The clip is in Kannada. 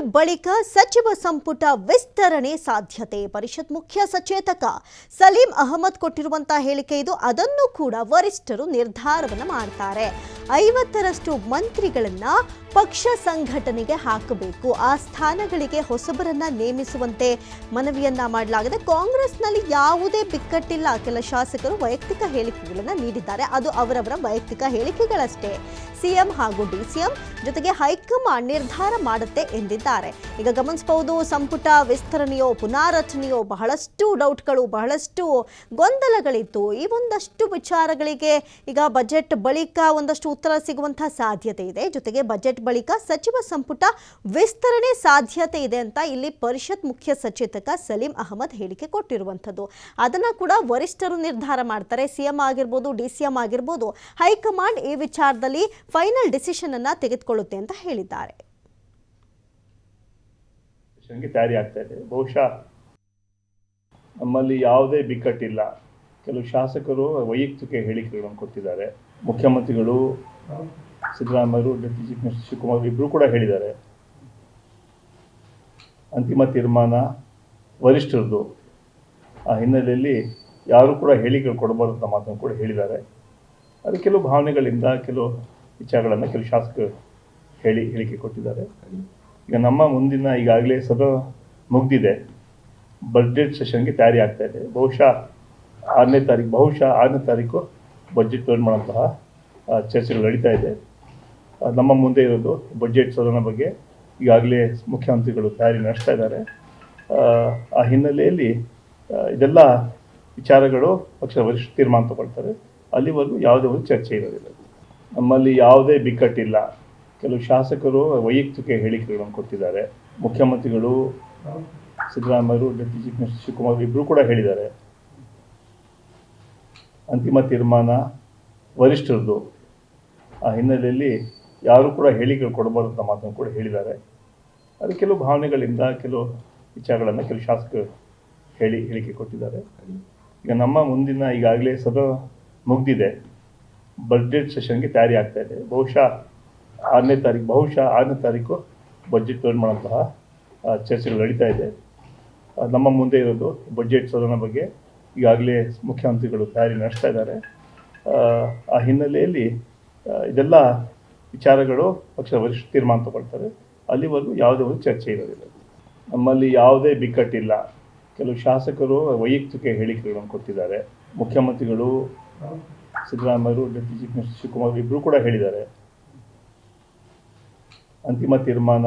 ಬಳಿಕ ಸಚಿವ ಸಂಪುಟ ವಿಸ್ತರಣೆ ಸಾಧ್ಯತೆ. ಪರಿಷತ್ ಮುಖ್ಯ ಸಚೇತಕ ಸಲೀಂ ಅಹಮದ್ ಕೊಟ್ಟಿರುವಂತಹ ಹೇಳಿಕೆ ಇದು. ಅದನ್ನು ಕೂಡ ವರಿಷ್ಠರು ನಿರ್ಧಾರವನ್ನು ಮಾಡ್ತಾರೆ. ಐವತ್ತರಷ್ಟು ಮಂತ್ರಿಗಳನ್ನ ಪಕ್ಷ ಸಂಘಟನೆಗೆ ಹಾಕಬೇಕು. ಆ ಸ್ಥಾನಗಳಿಗೆ ಹೊಸಬರನ್ನ ನೇಮಿಸುವಂತೆ ಮನವಿಯನ್ನ ಮಾಡಲಾಗಿದೆ. ಕಾಂಗ್ರೆಸ್ನಲ್ಲಿ ಯಾವುದೇ ಬಿಕ್ಕಟ್ಟಿಲ್ಲ. ಕೆಲ ಶಾಸಕರು ವೈಯಕ್ತಿಕ ಹೇಳಿಕೆಗಳನ್ನು ನೀಡಿದ್ದಾರೆ. ಅದು ಅವರವರ ವೈಯಕ್ತಿಕ ಹೇಳಿಕೆಗಳಷ್ಟೇ. ಸಿಎಂ ಹಾಗೂ ಡಿಸಿಎಂ ಜೊತೆಗೆ ಹೈಕಮಾಂಡ್ ನಿರ್ಧಾರ ಮಾಡುತ್ತೆ ಎಂದಿದ್ದಾರೆ. ಈಗ ಗಮನಿಸಬಹುದು, ಸಂಪುಟ ವಿಸ್ತರಣೆಯೋ, ಪುನಾರಚನೆಯೋ ಬಹಳಷ್ಟು ಡೌಟ್ಗಳು, ಬಹಳಷ್ಟು ಗೊಂದಲಗಳಿತ್ತು. ಈ ಒಂದಷ್ಟು ವಿಚಾರಗಳಿಗೆ ಈಗ ಬಜೆಟ್ ಬಳಿಕ ಒಂದಷ್ಟು ಉತ್ತರ ಸಿಗುವಂತಹ ಸಾಧ್ಯತೆ ಇದೆ. ಜೊತೆಗೆ ಬಜೆಟ್ ಬಳಿಕ ಸಚಿವ ಸಂಪುಟ ವಿಸ್ತರಣೆ ಸಾಧ್ಯತೆ ಇದೆ ಅಂತ ಇಲ್ಲಿ ಪರಿಷತ್ ಮುಖ್ಯ ಸಚೇತಕ ಸಲೀಂ ಅಹಮದ್ ಹೇಳಿಕೆ ಕೊಟ್ಟಿರುವಂಥದ್ದು. ಅದನ್ನ ಕೂಡ ವರಿಷ್ಠರು ನಿರ್ಧಾರ ಮಾಡ್ತಾರೆ. ಸಿಎಂ ಆಗಿರ್ಬೋದು, ಡಿ ಸಿ ಎಂ ಆಗಿರ್ಬೋದು. ಹೈಕಮಾಂಡ್ ಈ ವಿಚಾರದಲ್ಲಿ ಫೈನಲ್ ಡಿಸಿಷನ್ ಅನ್ನ ತೆಗೆದುಕೊಳ್ಳುತ್ತೆ ಅಂತ ಹೇಳಿದ್ದಾರೆ. ಎಲೆಕ್ಷನ್ಗೆ ತಯಾರಿ ಆಗ್ತಾ ಇದೆ ಬಹುಶಃ ನಮ್ಮಲ್ಲಿ ಯಾವುದೇ ಬಿಕ್ಕಟ್ಟಿಲ್ಲ. ಕೆಲವು ಶಾಸಕರು ವೈಯಕ್ತಿಕ ಹೇಳಿಕೆಗಳನ್ನು ಕೊಟ್ಟಿದ್ದಾರೆ. ಮುಖ್ಯಮಂತ್ರಿಗಳು ಸಿದ್ದರಾಮಯ್ಯರು ಡೆಪ್ಯೂಟಿ ಚೀಫ್ ಮಿನಿಸ್ಟರ್ ಶಿವಕುಮಾರ್ ಇಬ್ಬರು ಕೂಡ ಹೇಳಿದ್ದಾರೆ. ಅಂತಿಮ ತೀರ್ಮಾನ ವರಿಷ್ಠರದ್ದು. ಆ ಹಿನ್ನೆಲೆಯಲ್ಲಿ ಯಾರು ಕೂಡ ಹೇಳಿಕೆ ಕೊಡಬಾರ್ದು ಅಂತ ಮಾತನ್ನು ಕೂಡ ಹೇಳಿದ್ದಾರೆ. ಅದು ಕೆಲವು ಭಾವನೆಗಳಿಂದ, ಕೆಲವು ವಿಚಾರಗಳನ್ನು ಕೆಲವು ಶಾಸಕರು ಹೇಳಿ ಹೇಳಿಕೆ ಕೊಟ್ಟಿದ್ದಾರೆ. ಈಗ ನಮ್ಮ ಮುಂದಿನ ಈಗಾಗಲೇ ಸದ ಮುಗ್ದಿದೆ. ಬಜೆಟ್ ಸೆಷನ್ಗೆ ತಯಾರಿ ಆಗ್ತಾ ಇದೆ. ಬಹುಶಃ ಆರನೇ ತಾರೀಕು ಬಹುಶಃ ಆರನೇ ತಾರೀಕು ಬಜೆಟ್ ಮಾಡುವಂತಹ ಚರ್ಚೆಗಳು ನಡೀತಾ ಇದೆ. ನಮ್ಮ ಮುಂದೆ ಇರೋದು ಬಜೆಟ್ ಸದನ ಬಗ್ಗೆ ಈಗಾಗಲೇ ಮುಖ್ಯಮಂತ್ರಿಗಳು ತಯಾರಿ ನಡೆಸ್ತಾ ಇದ್ದಾರೆ. ಆ, ಹಿನ್ನೆಲೆಯಲ್ಲಿ ಇದೆಲ್ಲ ವಿಚಾರಗಳು ಪಕ್ಷ ವರಿಷ್ಠ ತೀರ್ಮಾನ ತಗೊಳ್ತಾರೆ. ಅಲ್ಲಿವರೆಗೂ ಯಾವುದೇ ಒಂದು ಚರ್ಚೆ ಇರೋದಿಲ್ಲ. ನಮ್ಮಲ್ಲಿ ಯಾವುದೇ ಬಿಕ್ಕಟ್ಟಿಲ್ಲ. ಕೆಲವು ಶಾಸಕರು ವೈಯಕ್ತಿಕ ಹೇಳಿಕೆಗಳನ್ನು ಕೊಟ್ಟಿದ್ದಾರೆ. ಮುಖ್ಯಮಂತ್ರಿಗಳು ಸಿದ್ದರಾಮಯ್ಯರು, ಡೆಪ್ಟಿ ಚೀಫ್ ಮಿನಿಸ್ಟರ್ ಶಿವಕುಮಾರ್ ಇಬ್ಬರು ಕೂಡ ಹೇಳಿದ್ದಾರೆ. ಅಂತಿಮ ತೀರ್ಮಾನ ವರಿಷ್ಠರದ್ದು. ಆ ಹಿನ್ನೆಲೆಯಲ್ಲಿ ಯಾರು ಕೂಡ ಹೇಳಿಕೆಗಳು ಕೊಡಬಾರ್ದು ಅಂತ ಮಾತನ್ನು ಕೂಡ ಹೇಳಿದ್ದಾರೆ. ಅದು ಕೆಲವು ಭಾವನೆಗಳಿಂದ, ಕೆಲವು ವಿಚಾರಗಳನ್ನು ಕೆಲವು ಶಾಸಕರು ಹೇಳಿ, ಹೇಳಿಕೆ ಕೊಟ್ಟಿದ್ದಾರೆ. ಈಗ ನಮ್ಮ ಮುಂದಿನ ಈಗಾಗಲೇ ಸದಾ ಮುಗ್ದಿದೆ. ಬಜೆಟ್ ಸೆಷನ್ಗೆ ತಯಾರಿ ಆಗ್ತಾ ಇದೆ. ಬಹುಶಃ ಆರನೇ ತಾರೀಕು ಬಹುಶಃ ಆರನೇ ತಾರೀಕು ಬಜೆಟ್ ಟರ್ನ್ ಮಾಡುವಂತಹ ಚರ್ಚೆಗಳು ನಡೀತಾ ಇದೆ. ನಮ್ಮ ಮುಂದೆ ಇರೋದು ಬಜೆಟ್ ಸದನ ಬಗ್ಗೆ ಈಗಾಗಲೇ ಮುಖ್ಯಮಂತ್ರಿಗಳು ತಯಾರಿ ನಡೆಸ್ತಾ ಇದ್ದಾರೆ. ಆ, ಹಿನ್ನೆಲೆಯಲ್ಲಿ ಇದೆಲ್ಲ ವಿಚಾರಗಳು ಪಕ್ಷ ವರಿಷ್ಠ ತೀರ್ಮಾನ ತಗೊಳ್ತಾರೆ. ಅಲ್ಲಿವರೆಗೂ ಯಾವುದೇ ಒಂದು ಚರ್ಚೆ ಇರೋದಿಲ್ಲ. ನಮ್ಮಲ್ಲಿ ಯಾವುದೇ ಬಿಕ್ಕಟ್ಟಿಲ್ಲ. ಕೆಲವು ಶಾಸಕರು ವೈಯಕ್ತಿಕ ಹೇಳಿಕೆಗಳನ್ನು ಕೊಟ್ಟಿದ್ದಾರೆ. ಮುಖ್ಯಮಂತ್ರಿಗಳು ಸಿದ್ದರಾಮಯ್ಯರು ಡೆಪ್ಯೂಟಿ ಚೀಫ್ ಮಿನಿಸ್ಟರ್ ಶಿವಕುಮಾರ್ ಇಬ್ಬರು ಕೂಡ ಹೇಳಿದ್ದಾರೆ. ಅಂತಿಮ ತೀರ್ಮಾನ